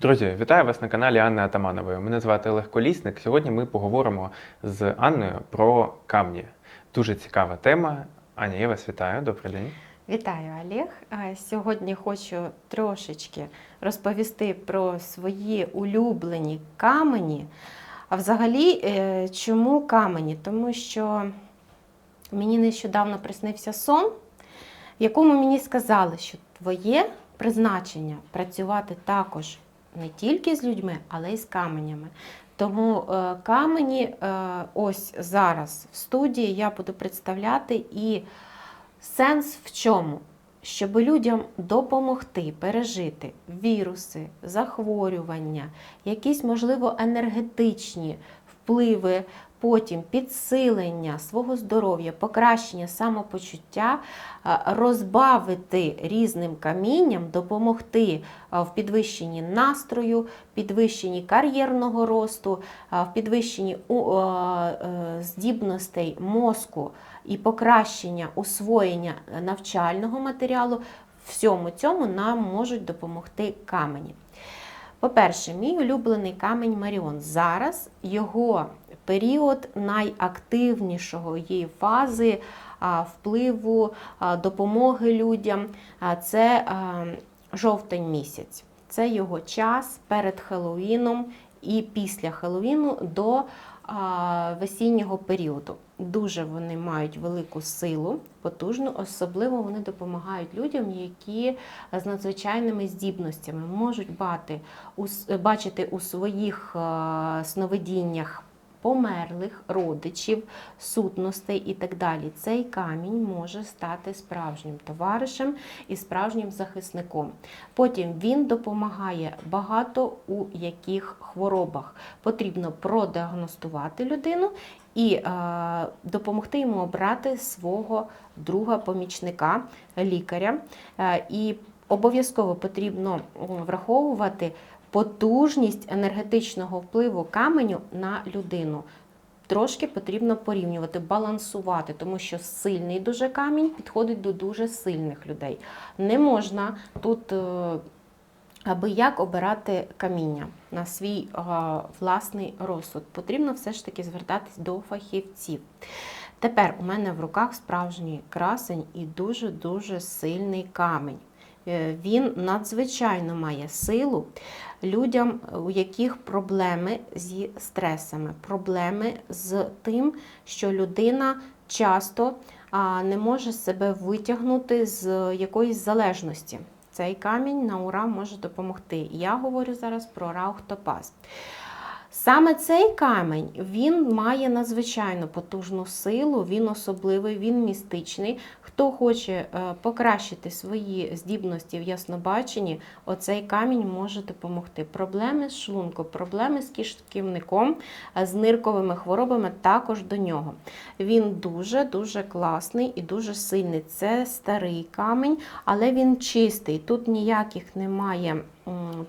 Друзі, вітаю вас на каналі Анни Атаманової. Мене звати Олег Колісник. Сьогодні ми поговоримо з Анною про камні. Дуже цікава тема. Аня, я вас вітаю. Добрий день. Вітаю, Олег. Сьогодні хочу трошечки розповісти про свої улюблені камені. А взагалі, е, чому камені? Тому що мені нещодавно приснився сон, в якому мені сказали, що твоє призначення працювати також не тільки з людьми, але й з каменями. Тому е, камені е, ось зараз в студії я буду представляти і Сенс в чому? Щоб людям допомогти пережити віруси, захворювання, якісь, можливо, енергетичні впливи, потім підсилення свого здоров'я, покращення самопочуття, е, розбавити різним камінням, допомогти е, в підвищенні настрою, підвищенні кар'єрного росту, е, в підвищенні здібностей мозку і покращення усвоєння навчального матеріалу, всьому цьому нам можуть допомогти камені. По-перше, мій улюблений камінь Маріон. Зараз його період найактивнішого її фази впливу, допомоги людям. Це жовтень місяць. Це його час перед Хеллоуіном і після Хеллоуіну до весіннього періоду. Дуже вони мають велику силу, потужну, особливо вони допомагають людям, які з надзвичайними здібностями можуть бати, бачити у своїх сновидіннях померлих родичів, сутностей і так далі. Цей камінь може стати справжнім товаришем і справжнім захисником. Потім він допомагає багато у яких хворобах. Потрібно продіагностувати людину і е, допомогти йому обрати свого друга-помічника, лікаря. Е, і обов'язково потрібно враховувати потужність енергетичного впливу каменю на людину. Трошки потрібно порівнювати, балансувати, тому що сильний дуже камінь підходить до дуже сильних людей. Не можна тут е, аби як обирати каміння на свій власний розсуд. Потрібно все ж таки звертатись до фахівців. Тепер у мене в руках справжній красень і дуже-дуже сильний камінь. Е, Він надзвичайно має силу людям, у яких проблеми зі стресами, проблеми з тим, що людина часто не може себе витягнути з якоїсь залежності. Цей камінь на ура може допомогти. Я говорю зараз про раухтопаз. Саме цей камінь він має надзвичайно потужну силу, він особливий, він містичний. Хто хоче е, покращити свої здібності в яснобаченні, оцей камінь може допомогти. Проблеми з шлунком, проблеми з кишківником, е, з нирковими хворобами також до нього. Він дуже-дуже класний і дуже сильний. Це старий камінь, але він чистий. Тут ніяких немає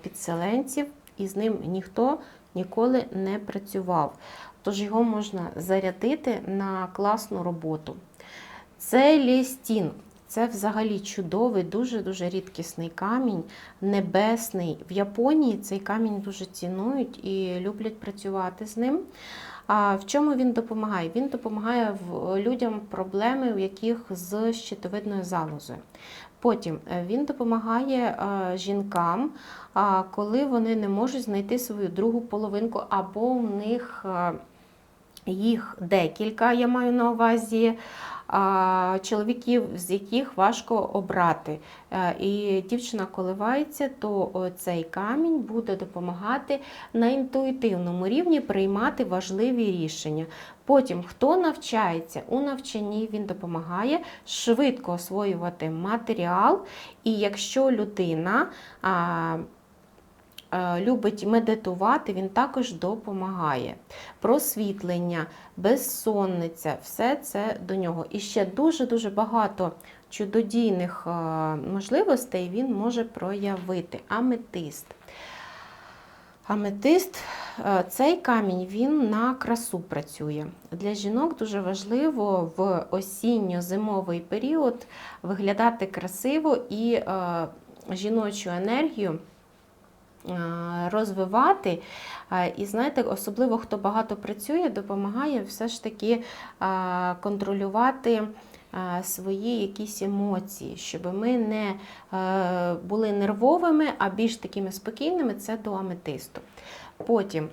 підселенців, і з ним ніхто ніколи не працював. Тож його можна зарядити на класну роботу. Це лістін. Це взагалі чудовий, дуже-дуже рідкісний камінь, небесний. В Японії цей камінь дуже цінують і люблять працювати з ним. А в чому він допомагає? Він допомагає людям проблеми, у яких з щитовидною залозою. Потім е, він допомагає е, жінкам, коли вони не можуть знайти свою другу половинку, або у них е, їх декілька, я маю на увазі. Чоловіків, з яких важко обрати. Е, І дівчина коливається, то цей камінь буде допомагати на інтуїтивному рівні приймати важливі рішення. Потім, хто навчається у навчанні, він допомагає швидко освоювати матеріал. І якщо людина любить медитувати, він також допомагає. Просвітлення, безсонниця, все це до нього. І ще дуже-дуже багато чудодійних е, можливостей він може проявити. Аметист. Аметист, е, цей камінь він на красу працює. Для жінок дуже важливо в осінньо-зимовий період виглядати красиво і е, жіночу енергію е, розвивати. Е, І знаєте, особливо хто багато працює, допомагає все ж таки е, контролювати е, свої якісь емоції, щоб ми не е, були нервовими, а більш такими спокійними це до аметисту. Потім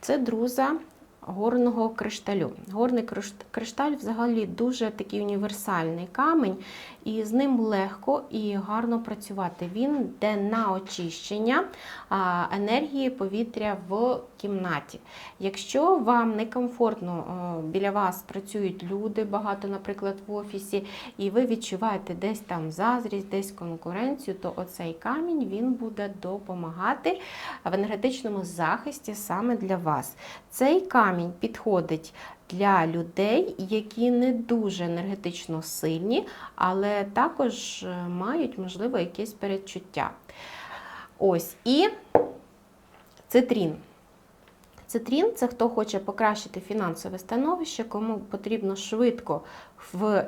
це друза горного кришталю. Горний кришталь взагалі дуже такий універсальний камінь, і з ним легко і гарно працювати. Він йде на очищення енергії повітря в кімнаті. Якщо вам некомфортно біля вас працюють люди, багато, наприклад, в офісі, і ви відчуваєте десь там заздрість, десь конкуренцію, то оцей камінь він буде допомагати в енергетичному захисті саме для вас. Цей камінь підходить для людей, які не дуже енергетично сильні, але також е, мають, можливо, якесь передчуття. Ось і цитрін. Цитрін це хто хоче покращити фінансове становище, кому потрібно швидко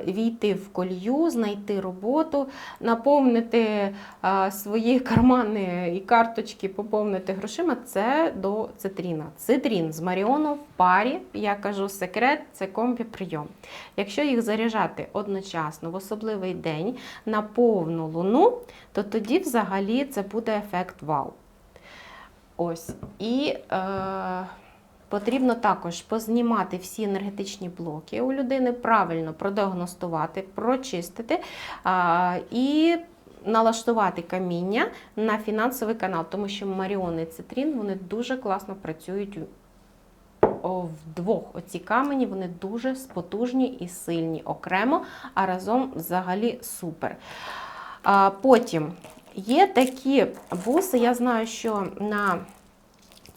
війти в колію, знайти роботу, наповнити свої кармани і карточки, поповнити грошима. Це до цитріна. Цитрін з Маріону в парі, я кажу, секрет це комбі прийом. Якщо їх заряджати одночасно в особливий день на повну луну, то тоді взагалі це буде ефект вау. Ось. І е, потрібно також познімати всі енергетичні блоки у людини, правильно продіагностувати, прочистити а, і налаштувати каміння на фінансовий канал, тому що Маріон і Цитрін вони дуже класно працюють. Вдвох оці камені вони дуже потужні і сильні окремо, а разом взагалі супер. А, потім є такі буси, я знаю, що на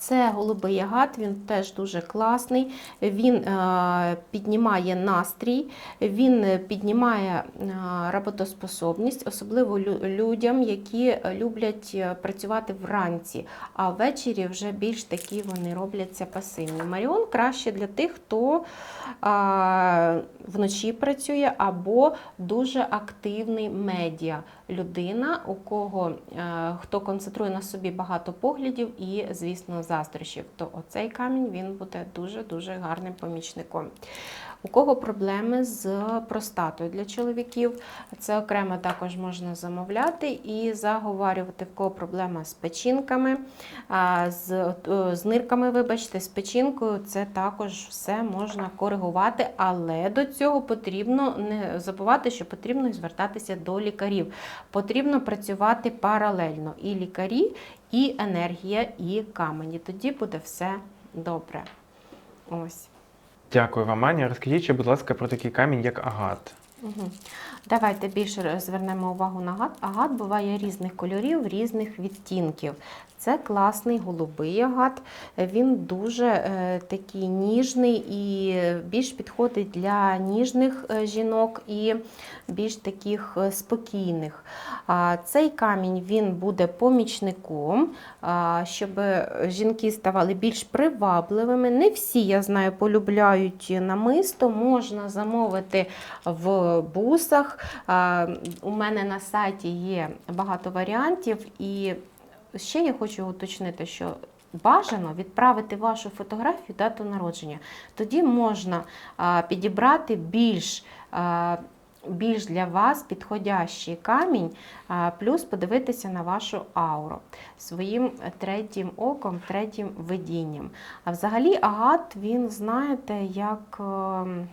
це голубий агат, він теж дуже класний. Він е, піднімає настрій, він піднімає е, роботоспособність, особливо лю- людям, які люблять е, працювати вранці, а ввечері вже більш такі вони робляться пасивні. Маріон краще для тих, хто е, вночі працює або дуже активний медіа людина, у кого е, хто концентрує на собі багато поглядів і, звісно, заздрощів, то оцей камінь він буде дуже-дуже гарним помічником. У кого проблеми з простатою для чоловіків, це окремо також можна замовляти і заговарювати, в кого проблема з печінками, з, е, з нирками, вибачте, з печінкою, це також все можна коригувати, але до цього потрібно не забувати, що потрібно звертатися до лікарів. Потрібно працювати паралельно і лікарі, і енергія, і камені. Тоді буде все добре. Ось. Дякую вам, Аня. Розкажіть, ще, будь ласка, про такий камінь, як агат. Угу. Давайте більше звернемо увагу на агат. Агат буває різних кольорів, різних відтінків. Це класний голубий агат. Він дуже е, такий ніжний і більш підходить для ніжних е, жінок і більш таких е, спокійних. Цей камінь він буде помічником, щоб жінки ставали більш привабливими. Не всі, я знаю, полюбляють намисто. Можна замовити в бусах. У мене на сайті є багато варіантів. І ще я хочу уточнити, що бажано відправити вашу фотографію, дату народження. Тоді можна підібрати більш. більш для вас підходящий камінь, плюс подивитися на вашу ауру своїм третім оком, третім видінням. А взагалі агат, він, знаєте, як ем,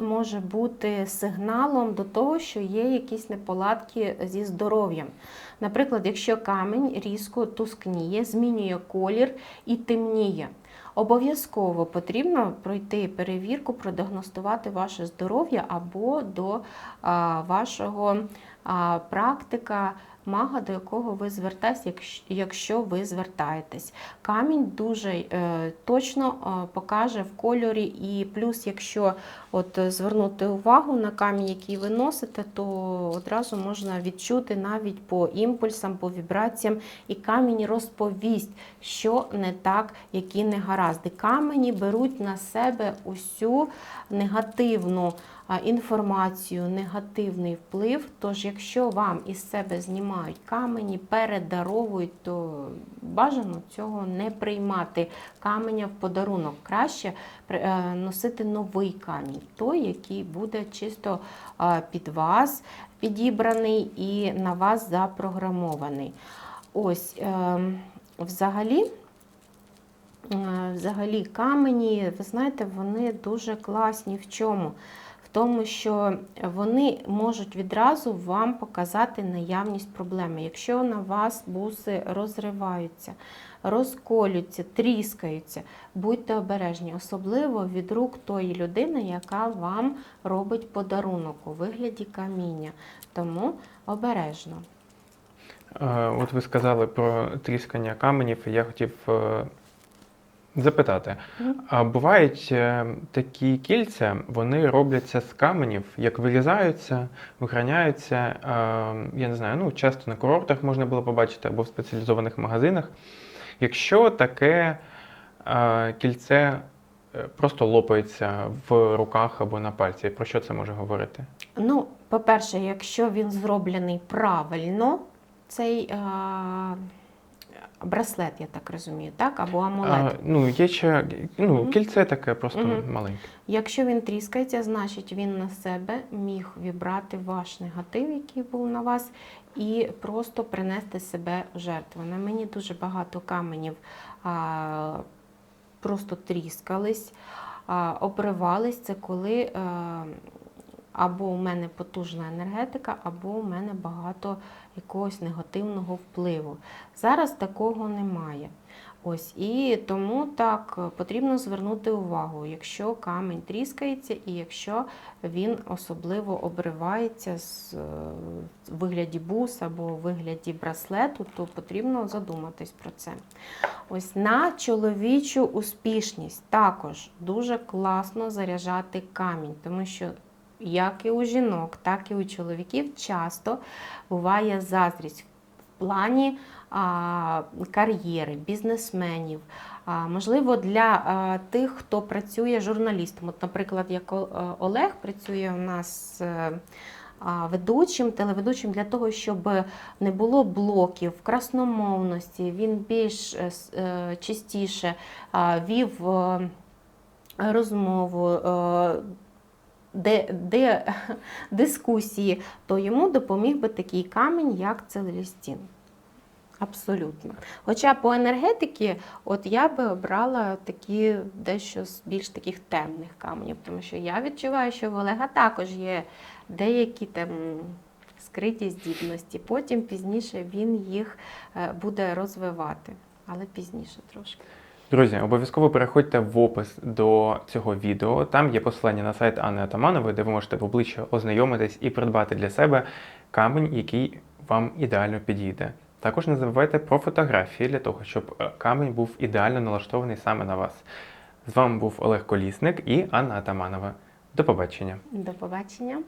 може бути сигналом до того, що є якісь неполадки зі здоров'ям. Наприклад, якщо камінь різко тускніє, змінює колір і темніє. Обов'язково потрібно пройти перевірку, продіагностувати ваше здоров'я або до вашого практика, мага, до якого ви звертаєтесь, якщо- ви звертаєтесь. Камінь дуже е, точно е, покаже в кольорі, і плюс, якщо от е, звернути увагу на камінь, який ви носите, то одразу можна відчути навіть по імпульсам, по вібраціям, і камінь розповість, що не так, які негаразди. Камені беруть на себе усю негативну інформацію, негативний вплив. Тож, якщо вам із себе знімають камені, передаровують, то бажано цього не приймати каменя в подарунок. Краще е, носити новий камінь, той, який буде чисто е, під вас підібраний і на вас запрограмований. Ось, ем, взагалі. Е, Взагалі, камені, ви знаєте, вони дуже класні в чому? Тому, що вони можуть відразу вам показати наявність проблеми. Якщо на вас буси розриваються, розколюються, тріскаються, будьте обережні, особливо від рук тої людини, яка вам робить подарунок у вигляді каміння. Тому обережно. Е, От ви сказали про тріскання каменів, і я хотів е, запитати. А бувають е, такі кільця, вони робляться з каменів, як вирізаються, вихраняються. Я не знаю, ну часто на курортах можна було побачити або в спеціалізованих магазинах. Якщо таке кільце е, просто лопається в руках або на пальці, про що це може говорити? Ну, по-перше, якщо він зроблений правильно, цей е, браслет, я так розумію, так? Або амулет. А, ну, є ще ну, Мгм. кільце таке просто Мгм. маленьке. Якщо він тріскається, значить він на себе міг вібрати ваш негатив, який був на вас, і просто принести себе в жертву. На мені дуже багато каменів а, просто тріскались, а, обривались. Це коли а, або у мене потужна енергетика, або у мене багато якогось негативного впливу. Зараз такого немає. Ось і тому так е, потрібно звернути увагу, якщо камінь тріскається, і якщо він особливо обривається з е, в вигляді бус або вигляді браслету, то потрібно задуматись про це. Ось на чоловічу успішність також дуже класно заряджати камінь, тому що як і у жінок, так і у чоловіків часто буває заздрість в плані а, кар'єри, бізнесменів. А, можливо, для а, тих, хто працює журналістом. От, наприклад, як е, Олег працює у нас. е, Ведучим, телеведучим для того, щоб не було блоків красномовності, він більш е, частіше вів розмову, де, де дискусії, то йому допоміг би такий камінь, як целестін. Абсолютно. Хоча по енергетики, от я би обрала такі дещо з більш таких темних каменів, тому що я відчуваю, що в Олега також є деякі там скриті здібності. Потім пізніше він їх е, буде розвивати, але пізніше трошки. Друзі, обов'язково переходьте в опис до цього відео. Там є посилання на сайт Анни Атаманової, де ви можете в обличчя ознайомитись і придбати для себе камінь, який вам ідеально підійде. Також не забувайте про фотографії для того, щоб е, камінь був ідеально налаштований саме на вас. З вами був Олег Колісник і Анна Атаманова. До побачення! До побачення.